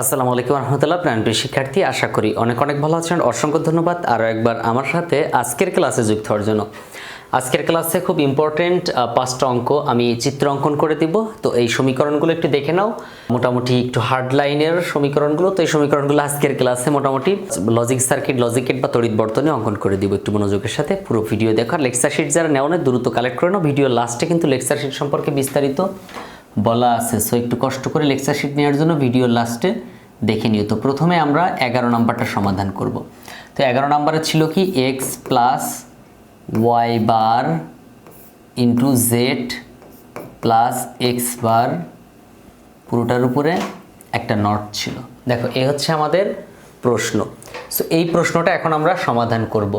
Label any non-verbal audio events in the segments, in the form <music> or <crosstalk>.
আসসালামু আলাইকুম রহমতুল্লাহ। প্রাণপ্রিয় শিক্ষার্থী, আশা করি অনেক অনেক ভালো আছেন। অসংখ্য ধন্যবাদ আরও একবার আমার সাথে আজকের ক্লাসে যুক্ত হওয়ার জন্য। আজকের ক্লাসে খুব ইম্পর্টেন্ট পাঁচটা অঙ্ক আমি চিত্র অঙ্কন করে দিব। তো এই সমীকরণগুলো একটু দেখে নাও। মোটামুটি একটু হার্ড লাইনের সমীকরণগুলো। তো এই সমীকরণগুলো আজকের ক্লাসে মোটামুটি লজিক সার্কিট লজিকেট বা তড়িৎ বর্তনে অঙ্কন করে দিব একটু মনোযোগের সাথে। পুরো ভিডিও দেখার লেকচার শিট যারা নেওয়া নেয় দ্রুত কালেক্ট করে নাও। ভিডিও লাস্টে কিন্তু লেকচার শিট সম্পর্কে বিস্তারিত বলা আছে। সো একটু কষ্ট করে লেকচার শিট নেওয়ার জন্য ভিডিও লাস্টে দেখে নিও। তো প্রথমে আমরা এগারো নাম্বারটা সমাধান করব। তো এগারো নাম্বারে ছিল কি? X plus y bar into z plus x bar পুরোটার উপরে একটা নট ছিল। দেখো, এ হচ্ছে আমাদের প্রশ্ন। সো এই প্রশ্নটা এখন আমরা সমাধান করব।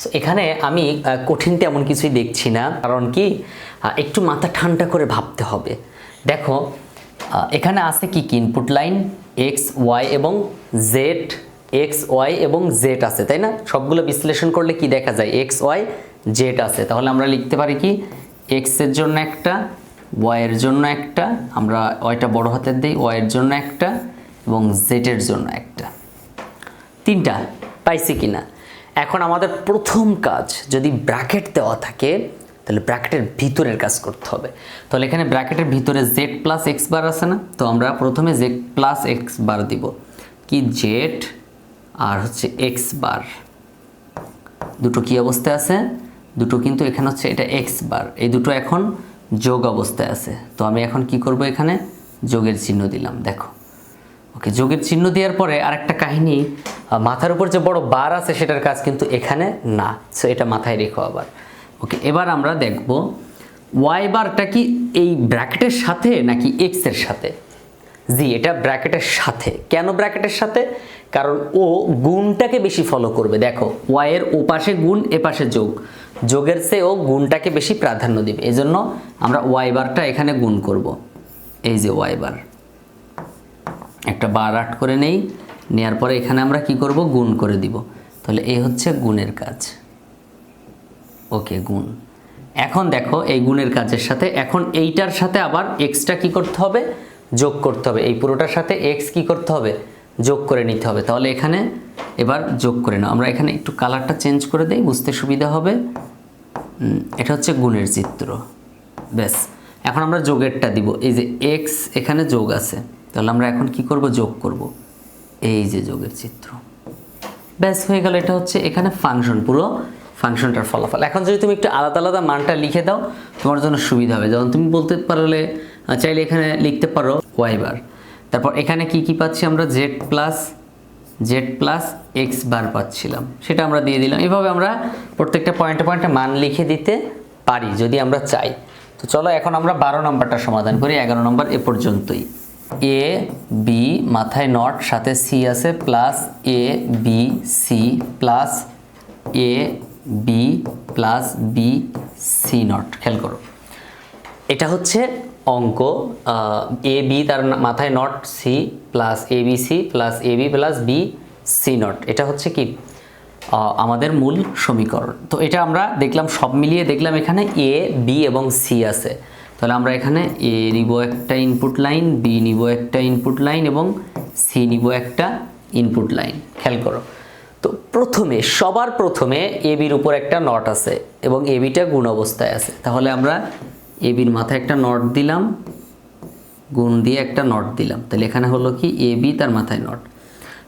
সো এখানে আমি কঠিন তেমন কিছুই দেখছি না। কারণ কি? একটু মাথা ঠান্ডা করে ভাবতে হবে। দেখো এখানে আছে কি কি? ইনপুট লাইন এক্স ওয়াই এবং জেড এক্স ওয়াই এবং জেড আছে, তাই না? সবগুলো বিশ্লেষণ করলে কি দেখা যায়? এক্স ওয়াই জেড আছে। তাহলে আমরা লিখতে পারি কি? এক্সের জন্য একটা ওয়াইয়ের জন্য একটা, আমরা ওয়াইটা বড় হাতের দিই ওয়াইয়ের জন্য একটা এবং জেডের জন্য একটা। তিনটা, পাইছি কিনা? এখন আমাদের প্রথম কাজ, যদি ব্র্যাকেট দেওয়া থাকে তাহলে ব্র্যাকেটের ভিতরের কাজ করতে হবে। তাহলে এখানে ব্র্যাকেটের ভিতরে জেড প্লাস এক্স বার আছে না? তো আমরা প্রথমে জেড প্লাস এক্স বার দিব। কি জেড আর হচ্ছে এক্স বার। দুটো কি অবস্থায় আছে? দুটো কিন্তু এখানে হচ্ছে এটা এক্স বার। এই দুটো এখন যোগ অবস্থায় আছে। তো আমি এখন কি করব এখানে? যোগের চিহ্ন দিলাম, দেখো। ওকে, যোগের চিহ্ন দেওয়ার পরে আরেকটা কাহিনী মাথার উপর যে বড় বার আছে সেটার কাজ কিন্তু এখানে না। সো এটা মাথায় রেখো আবার। ওকে এবার আমরা দেখব ওয়াই বারটা কি এই ব্র্যাকেটের সাথে নাকি এক্সের সাথে? জি, এটা ব্র্যাকেটের সাথে। কেন ব্র্যাকেটের সাথে? কারণ ও গুণটাকে বেশি ফলো করবে। দেখো ওয়াই এর ও পাশে গুণ, এ পাশে যোগ। যোগের চেয়ে ও গুণটাকে বেশি প্রাধান্য দিবে। এই জন্য আমরা ওয়াই বারটা এখানে গুণ করব। এই যে ওয়াই বার একটা বার আট করে নেই। নেয়ার পরে এখানে আমরা কি করব? গুণ করে দিব। তাহলে এই হচ্ছে গুণের কাজ। ওকে, গুণ। এখন দেখো এই গুণের কাজের সাথে, এখন এইটার সাথে আবার এক্সটা কি করতে হবে? যোগ করতে হবে। এই পুরোটার সাথে এক্স কি করতে হবে? যোগ করে নিতে হবে। তাহলে এখানে এবার যোগ করে নাও। আমরা এখানে একটু কালারটা চেঞ্জ করে দেই, বুঝতে সুবিধা হবে। এটা হচ্ছে গুণের চিত্র। ব্যাস। এখন আমরা যোগেরটা দিব। এই যে এক্স এখানে যোগ আছে। তাহলে আমরা এখন কি করব? যোগ করব। এই যে যোগের চিত্র। ব্যাস, হয়ে গেল। এটা হচ্ছে এখানে ফাংশন পুরো। ফাংশনটার ফলাফল। এখন যদি তুমি একটু আলাদা আলাদা মানটা লিখে দাও, তোমার জন্য সুবিধা হবে। যেমন তুমি বলতে পারলে চাইলে এখানে লিখতে পারো ওয়াই বার তারপর এখানে কি কি পাচ্ছি আমরা? Z plus z plus x bar পাচ্ছিলাম। সেটা আমরা দিয়ে দিলাম। এভাবে আমরা প্রত্যেকটা পয়েন্টে পয়েন্টে মান লিখে দিতে পারি, যদি আমরা চাই। তো চলো এখন আমরা বারো নম্বরটা সমাধান করি, এগারো নম্বর এ পর্যন্তই। এ বি মাথায় নট, সাথে সি আছে plus A B C plus A B plus B C not খেয়াল করো। এটা হচ্ছে অঙ্ক এ বি তার মাথায় not C plus A B C plus A B plus B C not এটা হচ্ছে কি? আমাদের মূল সমীকরণ। তো এটা আমরা দেখলাম, সব মিলিয়ে দেখলাম এখানে এ বি এবং সি আছে। তাহলে আমরা এখানে এ নিব একটা ইনপুট লাইন বি নিব একটা ইনপুট লাইন এবং সি নিব একটা ইনপুট লাইন খেয়াল করো। তো প্রথমে, সবার প্রথমে এ বির উপর একটা নট আছে এবং এ বিটা গুণ অবস্থায় আছে। তাহলে আমরা এ বির মাথায় একটা নট দিলাম, গুণ দিয়ে একটা নট দিলাম। তাহলে এখানে হলো কি? এ বি তার মাথায় নট।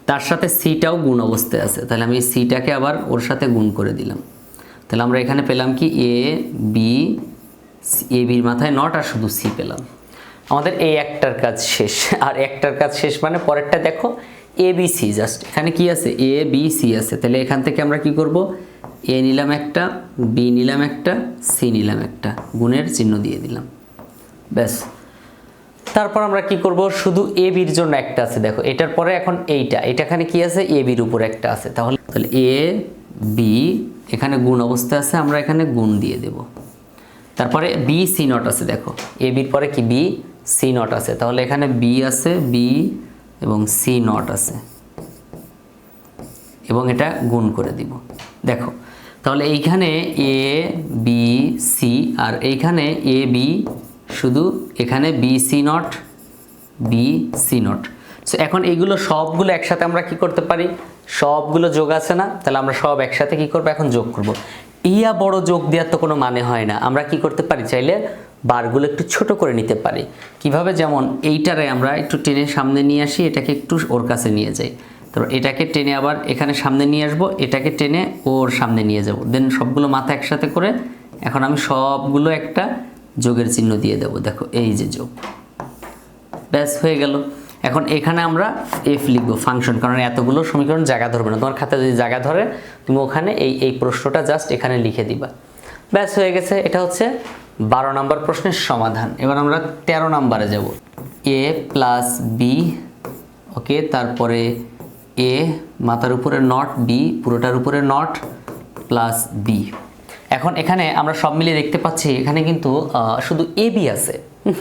তার সাথে সিটাও গুণ অবস্থায় আছে। তাহলে আমি সিটাকে আবার ওর সাথে গুণ করে দিলাম। তাহলে আমরা এখানে পেলাম কি? এ বি এ বির মাথায় নট আর শুধু সি পেলাম। আমাদের এই একটার কাজ শেষ। আর একটার কাজ শেষ মানে পরেরটা দেখো এ বি সি জাস্ট এখানে কি আছে? এ বি সি আছে। তাহলে এখান থেকে আমরা কি করব? এ নিলাম একটা বি নিলাম একটা সি নিলাম একটা। গুণের চিহ্ন দিয়ে দিলাম। ব্যাস। তারপর আমরা কি করব? শুধু এ বির জন্য একটা আছে। দেখো, এটার পরে এখন এইটা। এটা এখানে কি আছে? এ বির উপর একটা আছে। তাহলে তাহলে এ বি এখানে গুণ অবস্থা আছে। আমরা এখানে গুণ দিয়ে দেব। তারপরে বি সি নট আছে। দেখো এ বির পরে কি? বি সি নট আছে। তাহলে এখানে বি আছে। বি এবং সি নট আছে। এবং এটা গুণ করে দিব। দেখো, তাহলে এইখানে এ, বি, সি, আর এইখানে এ, বি, শুধু এখানে B, C not, B, C not. So এখন এইগুলো সবগুলো একসাথে আমরা কি করতে পারি? সবগুলো যোগ আছে না? তাহলে আমরা সব একসাথে কি করব? এখন যোগ করব। ইয়া বড় যোগ দেওয়ার তো কোনো মানে হয় না। আমরা কি করতে পারি চাইলে? বারগুলো একটু ছোট করে নিতে পারি। কীভাবে? যেমন এইটারে আমরা একটু টেনে সামনে নিয়ে আসি, এটাকে একটু ওর কাছে নিয়ে যাই। তো এটাকে টেনে আবার এখানে সামনে নিয়ে আসব, এটাকে টেনে ওর সামনে নিয়ে যাব। দেন সবগুলো মাথা একসাথে করে এখন আমি সবগুলো একটা যোগের চিহ্ন দিয়ে দেবো। দেখো, এই যে যোগ। ব্যাস, হয়ে গেল। এখন এখানে আমরা এফ লিখব ফাংশন কারণ এতগুলো সমীকরণ জায়গা ধরবে না। তোমার খাতায় যদি জায়গা ধরে, তুমি ওখানে এই এই প্রশ্নটা জাস্ট এখানে লিখে দিবা। ব্যাস, হয়ে গেছে। এটা হচ্ছে বারো নম্বর প্রশ্নের সমাধান। এবার আমরা তেরো নম্বরে যাব। এ প্লাস বি ওকে তারপরে এ মাথার উপরে নট বি পুরোটার উপরে নট প্লাস বি এখন এখানে আমরা সব মিলিয়ে দেখতে পাচ্ছি, এখানে কিন্তু শুধু এ বি আছে।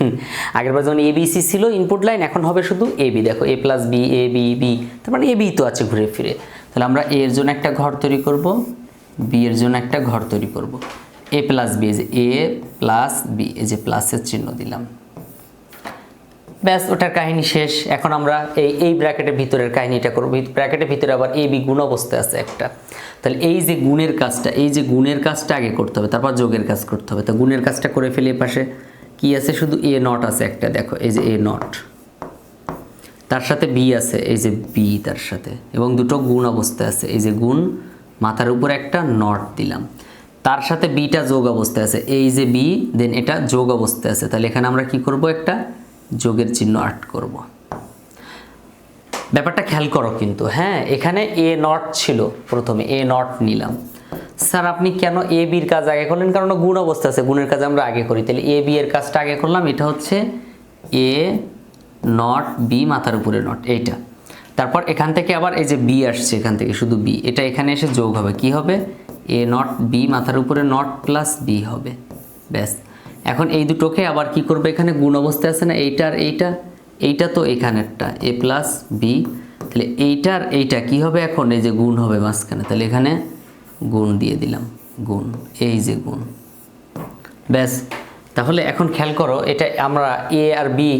<laughs> আগের বার যেমন এবিসি ছিল ইনপুট লাইন এখন হবে শুধু এ বি দেখো A plus B A B B তার মানে এ বি তো আছে ঘুরে ফিরে। তাহলে আমরা এর জন্য একটা ঘর তৈরি করব বি এর জন্য একটা ঘর তৈরি করব। এ প্লাস বি যে এ প্লাস বি এই যে প্লাসের চিহ্ন দিলাম। ব্যাস, ওটার কাহিনী শেষ। এখন আমরা এই এই ব্র্যাকেটের ভিতরের কাহিনীটা করব। ব্র্যাকেটের ভিতরে আবার এ বি গুণ অবস্থায় আছে একটা। তাহলে এই যে গুণের কাজটা, এই যে গুণের কাজটা আগে করতে হবে, তারপর যোগের কাজ করতে হবে। তো গুণের কাজটা করে ফেলে পাশে। কি আছে? শুধু এ নট আছে একটা, দেখো, এই যে এ নট তার সাথে বি আছে, এই যে বি তার সাথে। এবং দুটো গুণ অবস্থায় আছে। এই যে গুণ, মাথার উপর একটা নট দিলাম। তার সাথে বিটা যোগ অবস্থায় আছে। এই যে বি দেন এটা যোগ অবস্থায় আছে। তাহলে এখানে আমরা কি করব? একটা যোগের চিহ্ন আর্ট করব। ব্যাপারটা খেয়াল করো কিন্তু। হ্যাঁ এখানে এ নট ছিল প্রথমে। এ নট নিলাম। স্যার, আপনি কেন এ বির কাজ আগে করলেন? কারণ গুণ অবস্থা আছে। গুণের কাজ আমরা আগে করি। তাহলে এ বি এর কাজটা আগে করলাম। এটা হচ্ছে এ নট বি মাথার উপরে নট এইটা। তারপর এখান থেকে আবার এই যে বি আসছে, এখান থেকে শুধু বি এটা এখানে এসে যোগ হবে। কি হবে? এ নট বি মাথার উপরে নট প্লাস বি হবে। ব্যাস। এখন এই দুটোকে আবার কি করবে এখানে? গুণ অবস্থায় আছে না? এইটার এইটা? এইটা তো এখানেরটা। এ প্লাস বি তাহলে এইটার এইটা কি হবে এখন? এই যে গুণ হবে মাঝখানে। তাহলে এখানে গুণ দিয়ে দিলাম। গুণ। এই যে গুণ। ব্যাস। তাহলে এখন খেয়াল করো, এটা আমরা এ আর বি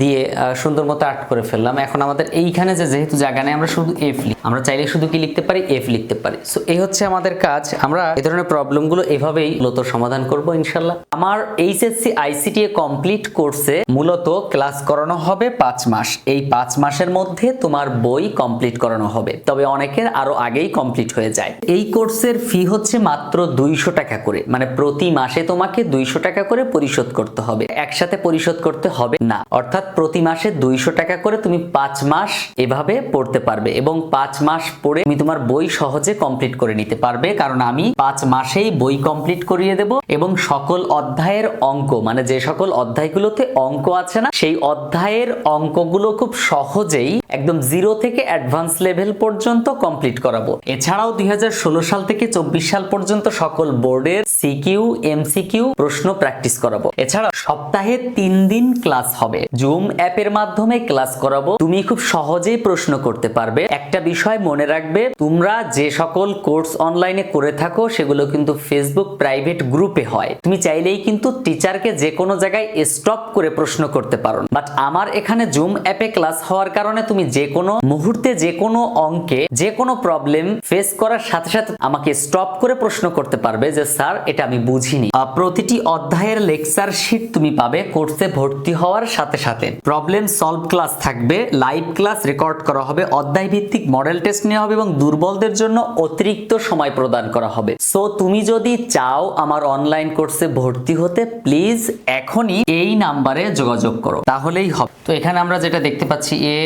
দিয়ে সুন্দর মতো আর্ট করে ফেললাম। এখন আমাদের এইখানে যে যেহেতু জায়গা নেই, আমরা শুধু এফ লিখ আমরা চাইলে শুধু কি লিখতে পারি? এফ লিখতে পারি। সো এই হচ্ছে আমাদের কাজ। আমরা এই ধরনের প্রবলেমগুলো এভাবেই মূলত সমাধান করব ইনশাল্লাহ আমার এইচএসসি আইসিটি কমপ্লিট কোর্সে মূলত ক্লাস করানো হবে পাঁচ মাস। এই পাঁচ মাসের মধ্যে তোমার বই কমপ্লিট করানো হবে। তবে অনেকের আরও আগেই কমপ্লিট হয়ে যায়। এই কোর্সের ফি হচ্ছে মাত্র দুইশো টাকা করে। মানে প্রতি মাসে তোমাকে দুইশো টাকা করে পরিশোধ করতে হবে। একসাথে পরিশোধ করতে হবে না। অর্থাৎ প্রতি মাসে দুইশো টাকা করে তুমি পাঁচ মাস এভাবে পড়তে পারবে এবং পাঁচ মাস পড়ে তুমি তোমার বই সহজে কমপ্লিট করে নিতে পারবে। কারণ আমি পাঁচ মাসেই বই কমপ্লিট করিয়ে দেব এবং সকল অধ্যায়ের অঙ্ক মানে যে সকল অধ্যায়গুলোতে অঙ্ক আছে না, সেই অধ্যায়ের অঙ্কগুলো খুব সহজেই একদম জিরো থেকে অ্যাডভান্স লেভেল পর্যন্ত কমপ্লিট করাবো। এছাড়াও দুই হাজার ষোলো সাল থেকে চব্বিশ সাল পর্যন্ত সকল বোর্ডের সিকিউ এমসিকিউ প্রশ্ন প্র্যাকটিস করাবো। এছাড়া সপ্তাহে তিন দিন ক্লাস হবে। জুম অ্যাপের মাধ্যমে ক্লাস করাবো। তুমি খুব সহজেই প্রশ্ন করতে পারবে। একটা বিষয় মনে রাখবে, তোমরা যে সকল কোর্স অনলাইনে করে থাকো, সেগুলো কিন্তু ফেসবুক প্রাইভেট গ্রুপে হয়। তুমি চাইলেই কিন্তু টিচারকে যে কোনো জায়গায় স্টপ করে প্রশ্ন করতে পারো। বাট আমার এখানে জুম অ্যাপে ক্লাস হওয়ার কারণে তুমি যে কোনো মুহূর্তে যে কোনো অঙ্কে যে কোনো প্রবলেম ফেস করার সাথে সাথে আমাকে স্টপ করে প্রশ্ন করতে পারবে যে, স্যার, এটা আমি বুঝিনি। প্রতিটি অধ্যায়ের লেকচার শিট তুমি পাবে কোর্সে ভর্তি হওয়ার সাথে সাথে। সাথে। প্রবলেম সলভ ক্লাস থাকবে লাইভ ক্লাস রেকর্ড করা হবে অধ্যায় ভিত্তিক মডেল টেস্ট নেওয়া হবে এবং দুর্বলদের জন্য অতিরিক্ত সময় প্রদান করা হবে। সো তুমি যদি চাও আমার অনলাইন কোর্সে ভর্তি হতে প্লিজ এখনই এই নাম্বারে যোগাযোগ করো। তাহলেই হবে। তো এখানে আমরা যেটা দেখতে পাচ্ছি এ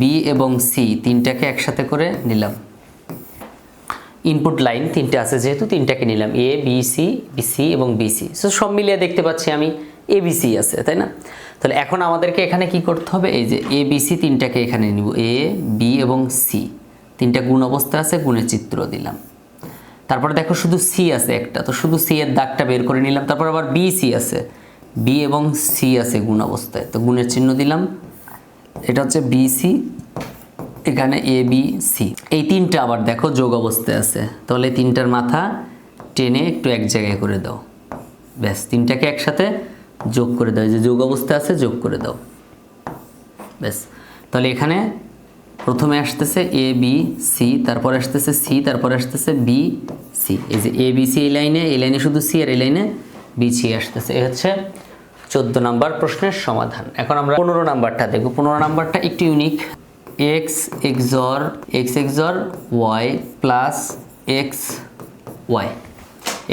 বি এবং সি তিনটাকে একসাথে করে নিলাম। ইনপুট লাইন তিনটে আছে যেহেতু, তিনটাকে নিলাম। A B C B C এবং বিসি সো সব মিলিয়ে দেখতে পাচ্ছি আমি এ বিসি আছে, তাই না? তাহলে এখন আমাদেরকে এখানে কি করতে হবে? এই যে এ বিসি তিনটাকে এখানে নিব এ বি এবং সি তিনটা গুণ অবস্থা আছে, গুণের চিত্র দিলাম। তারপরে দেখো শুধু সি আছে একটা, তো শুধু সি এর দাগটা বের করে নিলাম, তারপর আবার বি সি আছে। বি এবং সি আছে গুণ অবস্থায়, তো গুণের চিহ্ন দিলাম। এটা হচ্ছে বি সি এখানে এ বি সি এই তিনটা আবার দেখো যোগ অবস্থায় আছে, তাহলে তিনটার মাথা টেনে একটু এক জায়গায় করে দাও। ব্যাস, তিনটাকে একসাথে যোগ করে দাও যে যোগ অবস্থায় আছে, যোগ করে দাও। ব্যাস। তাহলে এখানে প্রথমে আসতেছে এ বি সি তারপরে আসতেছে সি তারপরে আসতেছে বি সি এই যে এ বি সি এই লাইনে এই লাইনে শুধু সি আর এই লাইনে বি সি আসতেছে। এই হচ্ছে চোদ্দ নাম্বার প্রশ্নের সমাধান। এখন আমরা পনেরো নাম্বারটা দেখব। পনেরো নাম্বারটা একটু unique x XOR x XOR y plus x y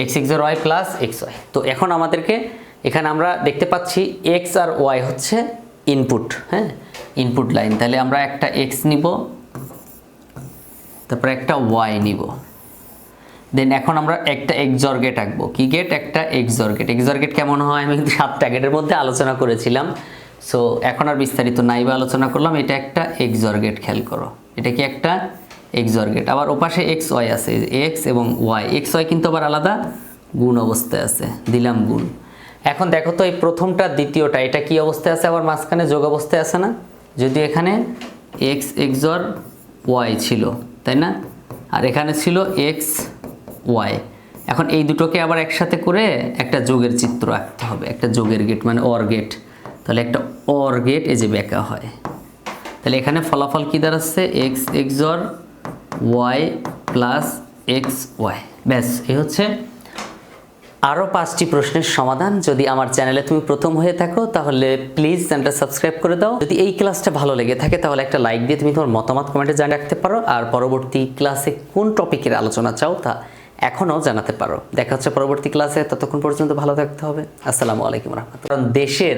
x XOR y plus x y তো এখন আমাদেরকে এখানে আমরা দেখতে পাচ্ছি এক্স আর ওয়াই হচ্ছে ইনপুট হ্যাঁ? ইনপুট লাইন তাহলে আমরা একটা এক্স নিব, তারপরে একটা ওয়াই নিব। দেন এখন আমরা একটা এক্সর গেট আঁকবো। কি গেট একটা এক্সর গেট এক্সর গেট কেমন হয়? আমি কিন্তু সাতটা গেটের মধ্যে আলোচনা করেছিলাম। সো এখন আর বিস্তারিত নাই বা আলোচনা করলাম। এটা একটা এক্সর গেট খেয়াল করো। এটা কি একটা এক্সর গেট আবার ওপাশে এক্স ওয়াই আছে এক্স এবং ওয়াই এক্স ওয়াই কিন্তু আবার আলাদা গুণ অবস্থায় আছে, দিলাম গুণ। এখন দেখো তো এই প্রথমটা, দ্বিতীয়টা, এটা কি অবস্থায় আছে? আবার মাঝখানে যোগ অবস্থায় আছে না? যদি এখানে এক্স এক্সর ওয়াই ছিল, তাই না? আর এখানে ছিল এক্স ওয়াই এখন এই দুটোকে আবার একসাথে করে একটা যোগের চিত্র আঁকতে হবে, একটা যোগের গেট মানে অর গেট তাহলে একটা অর গেট এই যে বেঁকা হয়। তাহলে এখানে ফলাফল কী দাঁড়াচ্ছে? X XOR y plus x y. ব্যাস, এই হচ্ছে আরও পাঁচটি প্রশ্নের সমাধান। যদি আমার চ্যানেলে তুমি প্রথম হয়ে থাকো, তাহলে প্লিজ চ্যানেলটা সাবস্ক্রাইব করে দাও। যদি এই ক্লাসটা ভালো লেগে থাকে, তাহলে একটা লাইক দিয়ে তুমি তোমার মতামত কমেন্টে জানিয়ে রাখতে পারো। আর পরবর্তী ক্লাসে কোন টপিকের আলোচনা চাও, তা এখনও জানাতে পারো। দেখা হচ্ছে পরবর্তী ক্লাসে, ততক্ষণ পর্যন্ত ভালো থাকতে হবে। আসসালামু আলাইকুম রহমতুল্লাহ। কারণ দেশের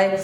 হ্যাঁ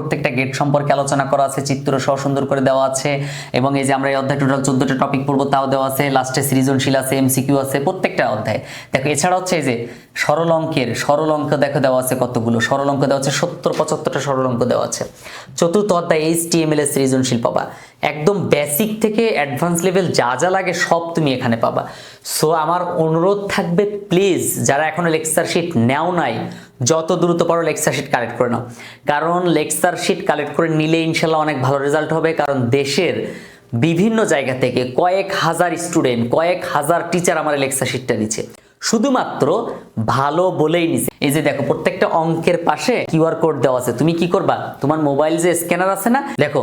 প্রত্যেকটা গেট সম্পর্কে আলোচনা করা আছে, চিত্র সহ সুন্দর করে দেওয়া আছে, এবং এই যে আমরা এই অধ্যায় টোটাল চোদ্দটা টপিক পড়ব, তাও দেওয়া আছে লাস্টে সৃজনশীল আছে এমসিকিউ আছে, প্রত্যেকটা অধ্যায়। দেখো, এছাড়া হচ্ছে এই যে সরল অঙ্কের, সরল অঙ্ক দেখো দেওয়া আছে কতগুলো, সরল অঙ্ক দেওয়া আছে সত্তর, পঁচাত্তরটা সরল অঙ্ক দেওয়া আছে। চতুর্থ অধ্যায় এইচ টি এম এল এর সৃজনশীল পাবা। একদম বেসিক থেকে অ্যাডভান্স লেভেল যা যা লাগে সব তুমি এখানে পাবা। সো আমার অনুরোধ থাকবে প্লিজ যারা এখনও লেকচার শিট নেও নাই যত দ্রুত পারো লেকচার শিট কালেক্ট করে নাও। কারণ লেকচার শিট কালেক্ট করে নিলে ইনশাল্লাহ অনেক ভালো রেজাল্ট হবে, কারণ দেশের বিভিন্ন জায়গা থেকে কয়েক হাজার স্টুডেন্ট কয়েক হাজার টিচার আমার লেকচার শিটটা নিচ্ছে। শুধুমাত্র ভালো বলেই নিছে এই যে দেখো, প্রত্যেকটা অঙ্কের পাশে কিউআর কোড দেওয়া আছে। তুমি কি করবা? তোমার মোবাইল যে স্ক্যানার আছে না? দেখো